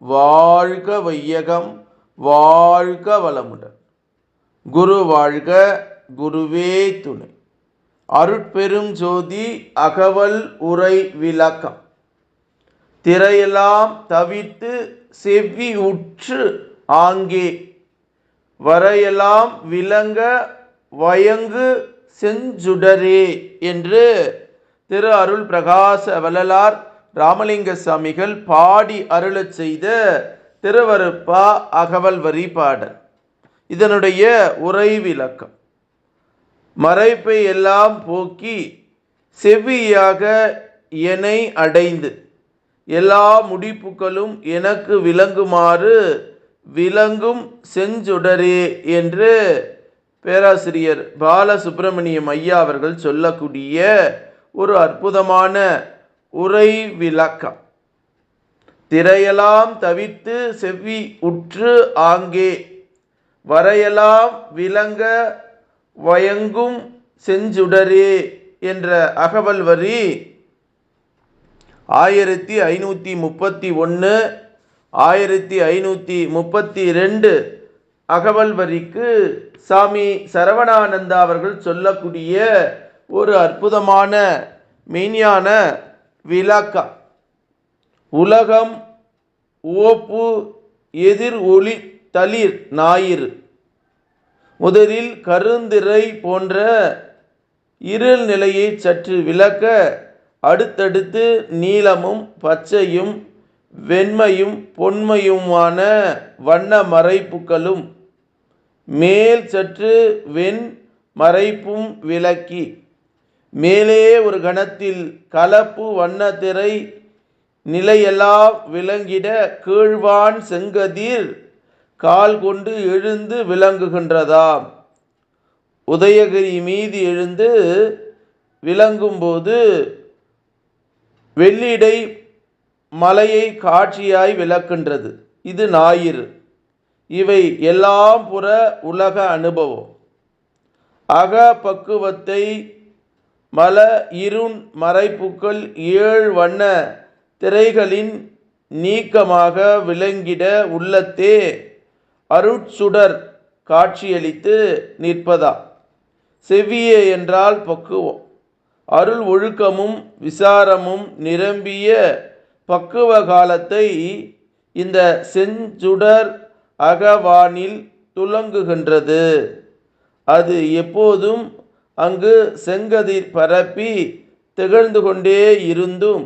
வாழ்க வையகம் வாழ்க வளமுடன். குரு வாழ்க குருவே துணை. அருட்பெரும் ஜோதி அகவல் உரை விளக்கம். திரையெல்லாம் தவித்து செவ்வி உற்று ஆங்கே. வரையெல்லாம் விளங்க வயங்கு செஞ்சுடரே என்று திரு அருள் பிரகாச வள்ளலார் ராமலிங்க சாமிகள் பாடி அருளச் செய்த திருவருப்பா அகவல் வரி பாடல். இதனுடைய உரை விளக்கம் மறைப்பை எல்லாம் போக்கி செவ்வியாக என்னை அடைந்து எல்லா முடிப்புகளும் எனக்கு விளங்குமாறு விளங்கும் செஞ்சுடரே என்று பேராசிரியர் பாலசுப்பிரமணியம் ஐயா அவர்கள் சொல்லக்கூடிய ஒரு அற்புதமான உரை விளக்கம் திரையெல்லாம் தவித்து செவ்வி உற்று ஆங்கே வரையெல்லாம் விளங்க வயங்கும் செஞ்சுடரே என்ற அகவல் வரி ஆயிரத்தி ஐநூற்றி முப்பத்தி ஒன்று ஆயிரத்தி ஐநூற்றி முப்பத்தி ரெண்டு அகவல் வரிக்கு சாமி சரவணானந்தா அவர்கள் சொல்லக்கூடிய ஒரு அற்புதமான மெய்ஞான விளக்கம். உலகம் ஓப்பு எதிர் ஒளி தளிர் ஞாயிறு. முதலில் கருந்திரை போன்ற இருள் நிலையை சற்று விளக்க அடுத்தடுத்து நீளமும் பச்சையும் வெண்மையும் பொன்மையுமான வண்ண மறைப்புகளும். மேல் சற்று வெண் மறைப்பும் விளக்கி. மேலே ஒரு கணத்தில் கலப்பு வண்ணத்திரை நிலையெல்லாம் விளங்கிட கீழ்வான் செங்கதிர் கால் கொண்டு எழுந்து விளங்குகின்றதாம். உதயகிரி மீது எழுந்து விளங்கும்போது வெள்ளிடை மலையை காட்சியாய் விளக்கின்றது இது ஞாயிறு. இவை எல்லாம் புற உலக அனுபவம். அக பக்குவத்தை மல இருண் மறைப்புக்கள் ஏழு வண்ண திரைகளின் நீக்கமாக விளங்கிட உள்ளத்தே அருட்சுடர் காட்சியளித்து நிற்பதா? செவ்வியே என்றால் பக்குவம். அருள் ஒழுக்கமும் விசாரமும் நிரம்பிய பக்குவ காலத்தை இந்த செஞ்சுடர் அகவானில் துலங்குகின்றது. அது எப்போதும் அங்கு செங்கதிர் பரப்பி திகழ்ந்து கொண்டே இருந்தும்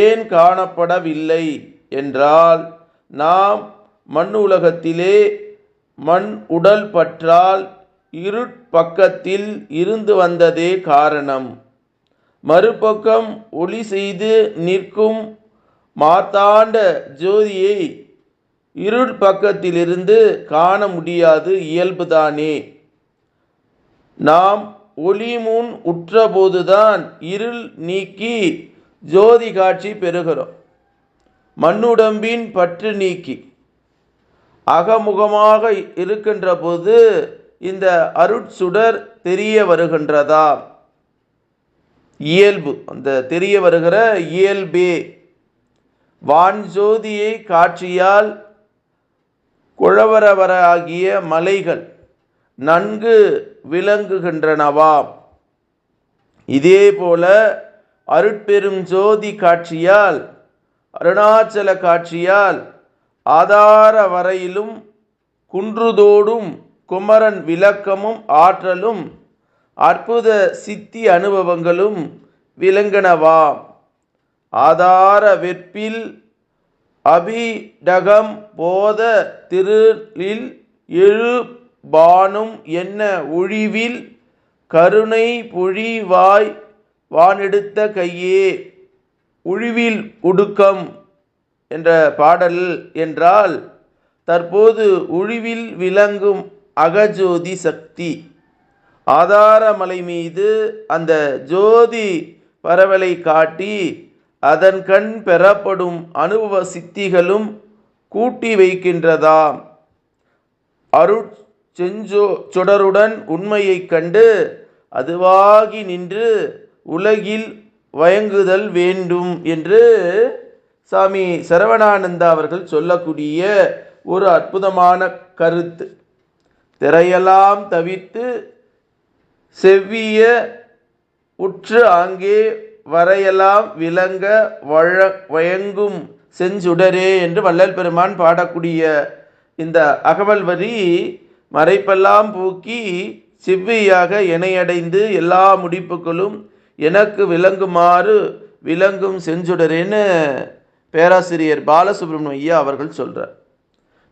ஏன் காணப்படவில்லை என்றால் நாம் மண் உலகத்திலே மண் உடல் பற்றால் இருட்பக்கத்தில் இருந்து வந்ததே காரணம். மறுபக்கம் ஒளி செய்து நிற்கும் மாத்தாண்ட ஜோதியை இருள் பக்கத்திலிருந்து காண முடியாது இயல்புதானே. நாம் ஒளி முன் உற்றபோதுதான் இருள் நீக்கி ஜோதி காட்சி பெறுகிறோம். மண்ணுடம்பின் பற்று நீக்கி. அகமுகமாக இருக்கின்ற போது இந்த அருட்சுடர் தெரிய வருகின்றதா? இயல்பு. அந்த தெரிய வருகிற இயல்பே. வான்ஜோதியை காட்சியால் குழவரவர ஆகிய மலைகள். நன்கு விளங்குகின்றனவாம். இதேபோல அருட்பெரும் ஜோதி காட்சியால் அருணாச்சல காட்சியால் ஆதார வரையிலும் குன்றுதோடும் குமரன் விளக்கமும் ஆற்றலும் அற்புத சித்தி அனுபவங்களும் விளங்கனவாம். ஆதார வெற்பில் அபிடகம் போத திருளில் எழு பானும் என்ன ஒழிவில் கருணை பொழிவாய் வானெடுத்த கையே. உழிவில் உடுக்கம் என்ற பாடல் என்றால் தற்போது உழிவில் விளங்கும் அகஜோதி சக்தி. ஆதாரமலை மீது அந்த ஜோதி பரவலை காட்டி அதன் கண் பெறப்படும் அனுபவ சித்திகளும் கூட்டி வைக்கின்றதாம். அருட் செஞ்சோ சுடருடன் உண்மையைக் கண்டு அதுவாகி நின்று உலகில் வயங்குதல் வேண்டும் என்று சாமி சரவணானந்தா அவர்கள் சொல்லக்கூடிய ஒரு அற்புதமான கருத்து. திரையெல்லாம் தவிர்த்து செவ்விய உற்று அங்கே வரையெல்லாம் விளங்க வழ வயங்கும் செஞ்சுடரே என்று வள்ளல் பெருமான் பாடக்கூடிய இந்த அகவல் வரி மறைப்பெல்லாம் பூக்கி சிவ்வியாக இணையடைந்து எல்லா முடிப்புகளும் எனக்கு விளங்குமாறு விளங்கும் செஞ்சுடரேன்னு பேராசிரியர் பாலசுப்ரமணியம் ஐயா அவர்கள் சொல்கிறார்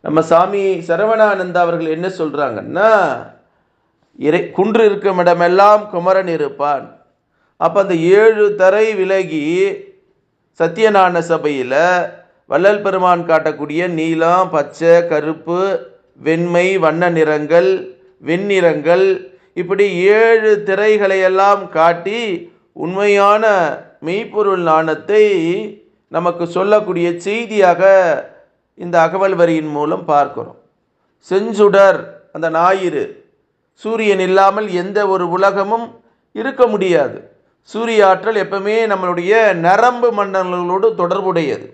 நம்ம சாமி சரவணானந்தா அவர்கள் என்ன சொல்கிறாங்கன்னா இறை குன்று இருக்கும் இடமெல்லாம் குமரன் இருப்பான். அப்போ அந்த ஏழு தரை விலகி சத்தியநாராயண சபையில் வள்ளல் பெருமான் காட்டக்கூடிய நீலம் பச்சை கருப்பு வெண்மை வண்ண நிறங்கள் வெண்ணிறங்கள் இப்படி ஏழு திரைகளையெல்லாம் காட்டி உண்மையான மெய்ப்பொருள் நாணத்தை நமக்கு சொல்லக்கூடிய செய்தியாக இந்த அகவல் வரியின் மூலம் பார்க்கிறோம். செஞ்சுடர் அந்த ஞாயிறு. சூரியன் இல்லாமல் எந்த ஒரு உலகமும் இருக்க முடியாது. சூரிய ஆற்றல் எப்பவுமே நம்மளுடைய நரம்பு மண்டலங்களோடு தொடர்புடையது.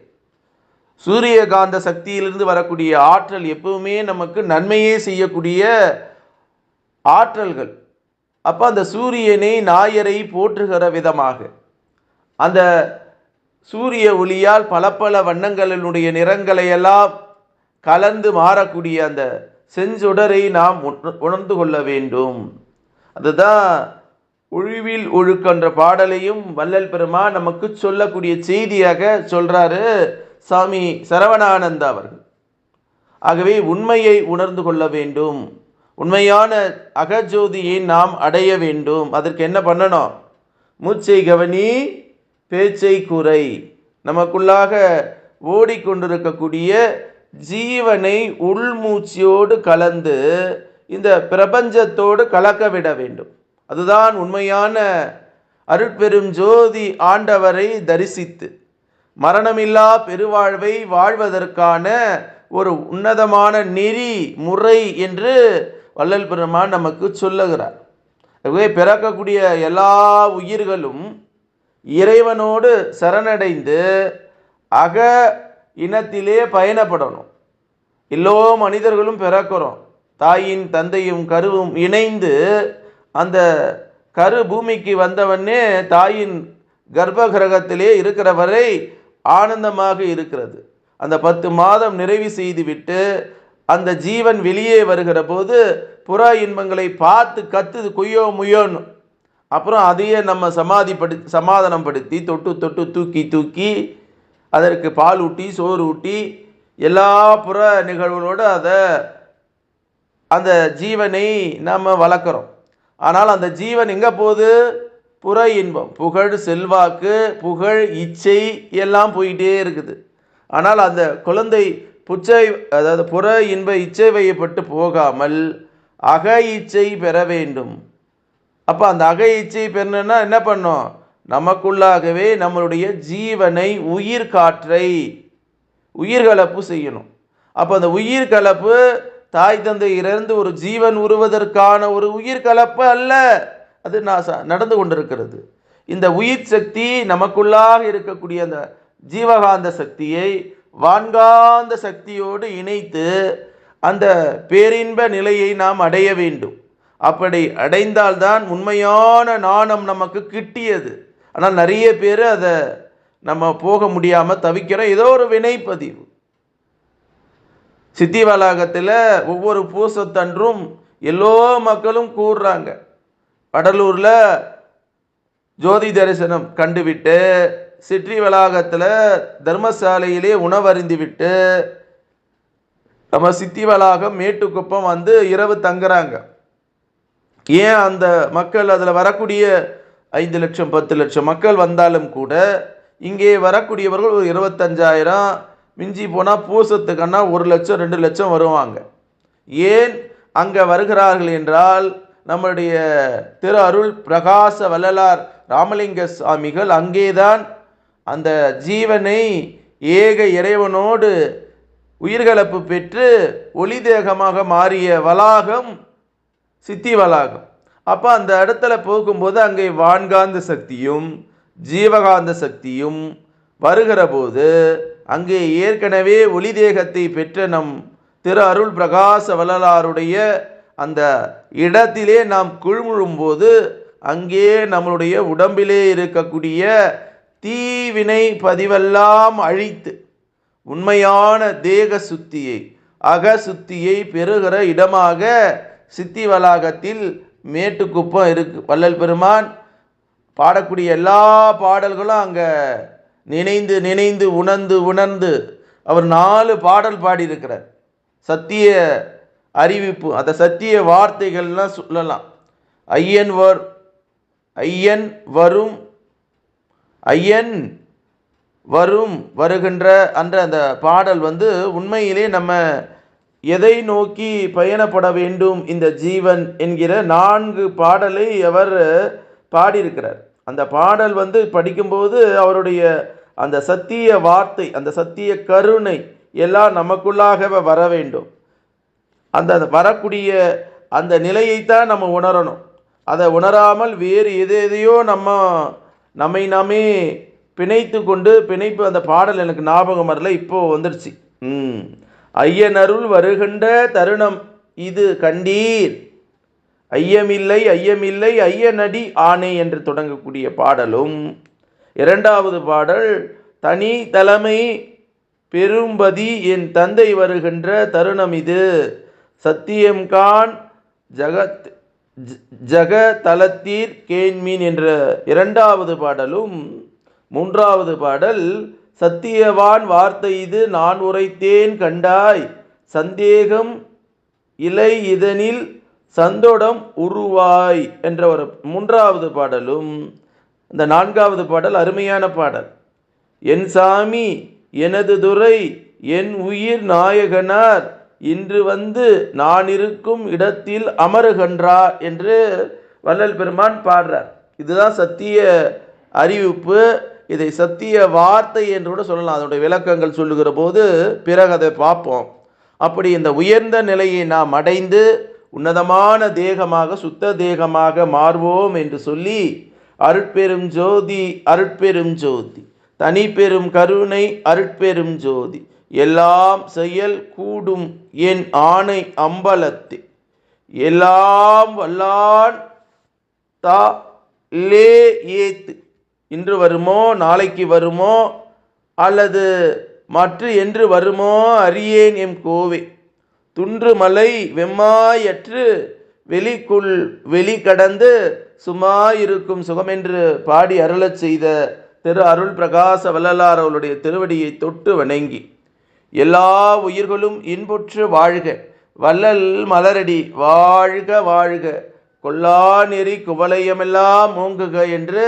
சூரியகாந்த சக்தியிலிருந்து வரக்கூடிய ஆற்றல் எப்பவுமே நமக்கு நன்மையே செய்யக்கூடிய ஆற்றல்கள். அப்போ அந்த சூரியனை ஞாயரை போற்றுகிற விதமாக அந்த சூரிய ஒளியால் பல பல வண்ணங்களினுடைய நிறங்களை எல்லாம் கலந்து மாறக்கூடிய அந்த செஞ்சுடரை நாம் உணர்ந்து கொள்ள வேண்டும். அதுதான் ஒழிவில் ஒழுக்கன்ற பாடலையும் வள்ளல் பெருமா நமக்கு சொல்லக்கூடிய செய்தியாக சொல்கிறாரு சாமி சரவணானந்தா அவர்கள். ஆகவே உண்மையை உணர்ந்து கொள்ள வேண்டும். உண்மையான அகஜோதியை நாம் அடைய வேண்டும். அதற்கு என்ன பண்ணணும்? மூச்சை கவனி பேச்சை குறை நமக்குள்ளாக ஓடிக்கொண்டிருக்கக்கூடிய ஜீவனை உள்மூச்சியோடு கலந்து இந்த பிரபஞ்சத்தோடு கலக்க விட வேண்டும். அதுதான் உண்மையான அருட்பெரும் ஜோதி ஆண்டவரை தரிசித்து. மரணமில்லா பெருவாழ்வை வாழ்வதற்கான ஒரு உன்னதமான நெறி முறை என்று வள்ளல் பெருமான் நமக்கு சொல்லுகிறார். ஆகவே பிறக்கக்கூடிய எல்லா உயிர்களும் இறைவனோடு சரணடைந்து அக இனத்திலே பயணப்படணும். எல்லோ மனிதர்களும் பிறக்கிறோம். தாயின் தந்தையும் கருவும் இணைந்து அந்த கரு பூமிக்கு வந்தவனே தாயின் கர்ப்ப கிரகத்திலே இருக்கிற வரை ஆனந்தமாக இருக்கிறது. அந்த பத்து மாதம் நிறைவு செய்துவிட்டு அந்த ஜீவன் வெளியே வருகிற போது புற இன்பங்களை பார்த்து கத்துது குய்யோ முயோன்னு அப்புறம் அதையே நம்ம சமாதிப்படு சமாதானம் படுத்தி தொட்டு தொட்டு தூக்கி தூக்கி அதற்கு பால் ஊட்டி சோறு ஊட்டி எல்லா புற நிகழ்வுகளோடு அதை அந்த ஜீவனை நாம் வளர்க்குறோம். ஆனால் அந்த ஜீவன் எங்கே போகுது? புற இன்பம் புகழ் செல்வாக்கு புகழ் இச்சை எல்லாம் போயிட்டே இருக்குது. ஆனால் அந்த குழந்தை புச்சை அதாவது புற இன்ப இச்சை வையப்பட்டு போகாமல் அக இச்சை பெற வேண்டும். அப்போ அந்த அக இச்சை பெறணும்னா என்ன பண்ணும்? நமக்குள்ளாகவே நம்மளுடைய ஜீவனை உயிர் காற்றை உயிர்கலப்பு செய்யணும். அப்போ அந்த உயிர் கலப்பு தாய் தந்தையிலிருந்து ஒரு ஜீவன் உருவதற்கான ஒரு உயிர் கலப்பு அல்ல. அது நான் நடந்து கொண்டிருக்கிறது. இந்த உயிர் சக்தி நமக்குள்ளாக இருக்கக்கூடிய அந்த ஜீவகாந்த சக்தியை வான்காந்த சக்தியோடு இணைத்து அந்த பேரின்ப நிலையை நாம் அடைய வேண்டும். அப்படி அடைந்தால்தான் உண்மையான நாணம் நமக்கு கிட்டியது. ஆனால் நிறைய பேர் அதை நம்ம போக முடியாமல் தவிக்கிறோம் ஏதோ ஒரு வினைப்பதிவு. சித்தி வளாகத்தில் ஒவ்வொரு பூசத்தன்றும் எல்லோ மக்களும் கூறுறாங்க. வடலூரில் ஜோதி தரிசனம் கண்டுவிட்டு சிற்றி வளாகத்தில் தர்மசாலையிலே உணவருந்திவிட்டு நம்ம சித்தி வளாகம் மேட்டுக்குப்பம் வந்து இரவு தங்குறாங்க. ஏன் அந்த மக்கள் அதில் வரக்கூடிய ஐந்து லட்சம் பத்து லட்சம் மக்கள் வந்தாலும் கூட இங்கே வரக்கூடியவர்கள் ஒரு இருபத்தஞ்சாயிரம் மிஞ்சி போனால் பூசத்துக்கன்னா ஒரு லட்சம் ரெண்டு லட்சம் வருவாங்க. ஏன் அங்கே வருகிறார்கள் என்றால் நம்முடைய திரு அருள் பிரகாச வள்ளலார் ராமலிங்க சுவாமிகள் அங்கேதான் அந்த ஜீவனை ஏக இறைவனோடு உயிர்கலப்பு பெற்று ஒளி தேகமாக மாறிய வளாகம் சித்தி வளாகம். அப்போ அந்த இடத்துல போகும்போது அங்கே வான்காந்த சக்தியும் ஜீவகாந்த சக்தியும் வருகிற போது அங்கே ஏற்கனவே ஒளி தேகத்தை பெற்ற நம் திரு அருள் பிரகாச வள்ளலாருடைய அந்த இடத்திலே நாம் குழுமுழும்போது அங்கே நம்மளுடைய உடம்பிலே இருக்கக்கூடிய தீவினை பதிவெல்லாம் அழித்து உண்மையான தேக சுத்தியை அக சுத்தியை பெறுகிற இடமாக சித்தி வளாகத்தில் மேட்டுக்குப்பம் இருக்கு. வள்ளல் பெருமான் பாடக்கூடிய எல்லா பாடல்களும் அங்கே நினைந்து நினைந்து உணர்ந்து உணர்ந்து அவர் நாலு பாடல் பாடியிருக்கிறார். சத்திய அறிவிப்பு அந்த சத்திய வார்த்தைகள்லாம் சொல்லலாம். ஐயன் வர் ஐயன் வரும் ஐயன் வரும் வருகின்ற அன்ற அந்த பாடல் வந்து உண்மையிலே நம்ம எதை நோக்கி பயணப்பட வேண்டும் இந்த ஜீவன் என்கிற நான்கு பாடலை அவர் பாடியிருக்கிறார். அந்த பாடல் வந்து படிக்கும்போது அவருடைய அந்த சத்திய வார்த்தை அந்த சத்திய கருணை எல்லாம் நமக்குள்ளாகவே வர வேண்டும். அந்த வரக்கூடிய அந்த நிலையைத்தான் நம்ம உணரணும். அதை உணராமல் வேறு எது எதையோ நம்ம நம்மை நாமே பிணைத்து கொண்டு பிணைப்பு அந்த பாடல் எனக்கு ஞாபகம் வரல இப்போ வந்துடுச்சு ம். ஐயனருள் வருகின்ற தருணம் இது கண்டீர். ஐயமில்லை ஐயமில்லை ஐயனடி ஆணை என்று தொடங்கக்கூடிய பாடலும். இரண்டாவது பாடல் தனி தலைமை பெரும்பதி என் தந்தை வருகின்ற தருணம் இது. சத்தியம்கான் ஜகத் ஜ- ஜக தலத்தீர் கேண்மீன் என்ற இரண்டாவது பாடலும் மூன்றாவது பாடல் சத்தியவான் வார்த்தை இது நான் உரைத்தேன் கண்டாய் சந்தேகம் இலை இதனில் சந்தோடம் உருவாய் என்ற ஒரு மூன்றாவது பாடலும் இந்த நான்காவது பாடல் அருமையான பாடல். என் சாமி எனது துரை என் உயிர் நாயகனார் இன்று வந்து நான் இருக்கும் இடத்தில் அமருகின்றார் என்று வள்ளல் பெருமான் பாடுறார். இதுதான் சத்திய அறிவிப்பு. இதை சத்திய வார்த்தை என்று கூட சொல்லலாம். அதனுடைய விளக்கங்கள் சொல்லுகிற போது பிறகு அதை பார்ப்போம். அப்படி இந்த உயர்ந்த நிலையை நாம் அடைந்து உன்னதமான தேகமாக சுத்த தேகமாக மாறுவோம் என்று சொல்லி அருட்பெரும் ஜோதி அருட்பெரும் ஜோதி. தனி பெரும் கருணை அருட்பெரும் ஜோதி. எல்லாம் செயல் கூடும் என் ஆணை அம்பலத்து. எல்லாம் வல்லான் தா லே ஏத்து. இன்று வருமோ நாளைக்கு வருமோ அல்லது மற்ற என்று வருமோ அறியேன் எம் கோவே. துன்று மலை வெம்மாயற்று வெளிக்குள் வெளி கடந்து சும்மாயிருக்கும் சுகமென்று பாடி அருளச் செய்த திரு அருள் பிரகாச வள்ளலார் அவளுடைய திருவடியை தொட்டு வணங்கி. எல்லா உயிர்களும் இன்புற்று வாழ்க. வள்ளல் மலரடி வாழ்க வாழ்க. கொல்லா நெறி குவலயமெல்லாம் மூங்குக என்று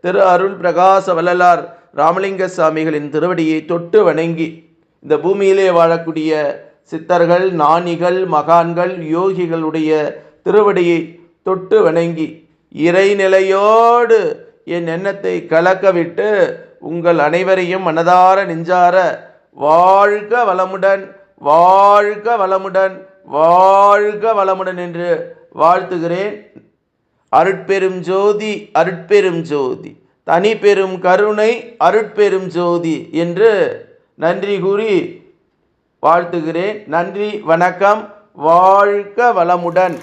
திரு அருள் பிரகாச வள்ளலார் ராமலிங்க சாமிகளின் திருவடியை தொட்டு வணங்கி இந்த பூமியிலே வாழக்கூடிய சித்தர்கள் நாணிகள் மகான்கள் யோகிகளுடைய திருவடியை தொட்டு வணங்கி இறைநிலையோடு என் எண்ணத்தை கலக்கவிட்டு உங்கள் அனைவரையும் மனதார நெஞ்சார வாழ்க வளமுடன் வாழ்க வளமுடன் வாழ்க வளமுடன் என்று வாழ்த்துகிறேன். அருட்பெரும் ஜோதி அருட்பெரும் ஜோதி தனி பெரும் கருணை அருட்பெரும் ஜோதி என்று நன்றி கூறி வாழ்த்துகிறேன். நன்றி வணக்கம் வாழ்க வளமுடன்.